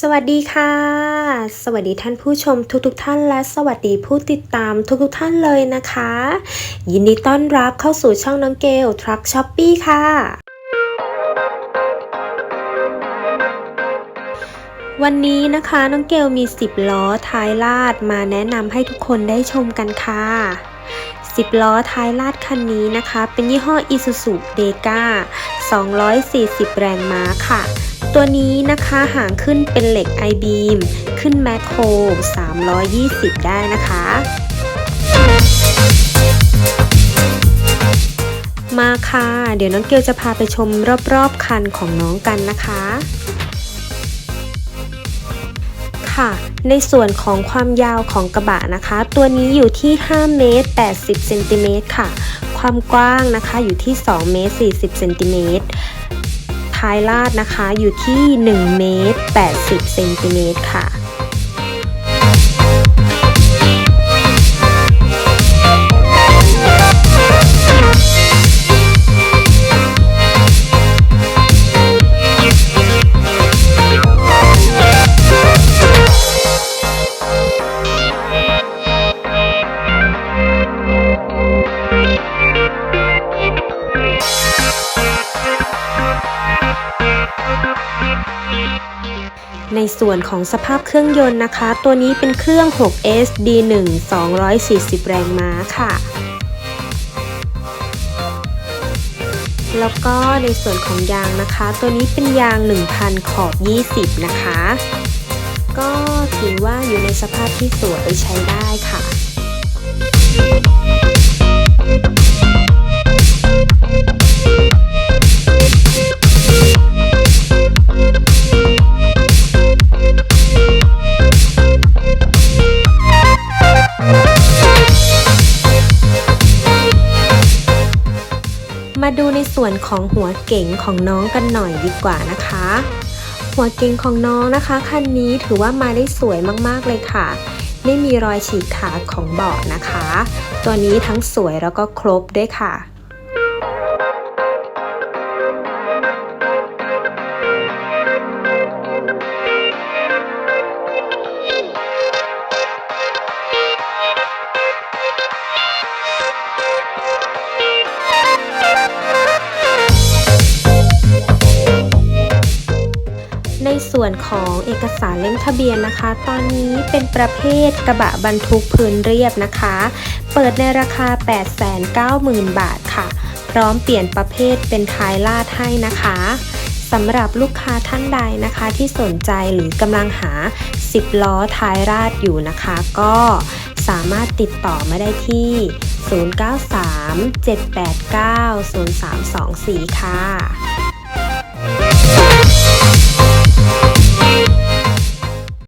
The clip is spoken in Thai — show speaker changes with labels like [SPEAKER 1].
[SPEAKER 1] สวัสดีค่ะ สวัสดีท่านผู้ชมทุกๆทท่านและสวัสดีผู้ติดตามทุกๆทท่านเลยนะคะ ยินดีต้อนรับเข้าสู่ช่องน้องเกลทรัคช้อปปี้ค่ะ วันนี้นะคะน้องเกลมี 10 ล้อท้ายลาดมาแนะนำให้ทุกคนได้ชมกันค่ะ 10 ล้อท้ายลาดคันนี้นะคะ เป็นยี่ห้อ Isuzu d e g a 240 แรงม้าค่ะ ตัวนี้นะคะหางขึ้นเป็นเหล็ก I-beam ขึ้นแมคโคร 320 ได้นะคะ มาค่ะ เดี๋ยวน้องเกลจะพาไปชมรอบๆคันของน้องกันนะคะค่ะในส่วนของความยาวของกระบะนะคะ ตัวนี้อยู่ที่ 5 เมตร 80 เซนติเมตรค่ะ ความกว้างนะคะอยู่ที่ 2 เมตร 40 เซนติเมตร ท้ายลาดนะคะอยู่ที่1เมตร80เซนติเมตรค่ะ ในส่วนของสภาพเครื่องยนต์นะคะ ตัวนี้เป็นเครื่อง 6S D1 240 แรงม้าค่ะ แล้วก็ในส่วนของยางนะคะ ตัวนี้เป็นยาง 1,000 ขอบ 20 นะคะ ก็ถือว่าอยู่ในสภาพที่สวยใช้ได้ค่ะ มาดูในส่วนของหัวเก๋งของน้องกันหน่อยดีกว่านะคะ หัวเก๋งของน้องนะคะคันนี้ถือว่ามาได้สวยมากๆเลยค่ะ ไม่มีรอยฉีกขาดของเบาะนะคะ ตัวนี้ทั้งสวยแล้วก็ครบด้วยค่ะ ในส่วนของเอกสารเล่มทะเบียนนะคะ ตอนนี้เป็นประเภทกระบะบรรทุกพื้นเรียบนะคะ เปิดในราคา 890,000 บาทค่ะ พร้อมเปลี่ยนประเภทเป็นท้ายลาดให้นะคะสำหรับลูกค้าท่านใดนะคะที่สนใจหรือกำลังหา 10 ล้อท้ายราดอยู่นะคะ ก็สามารถติดต่อมาได้ที่ 093 789 0324 ค่ะ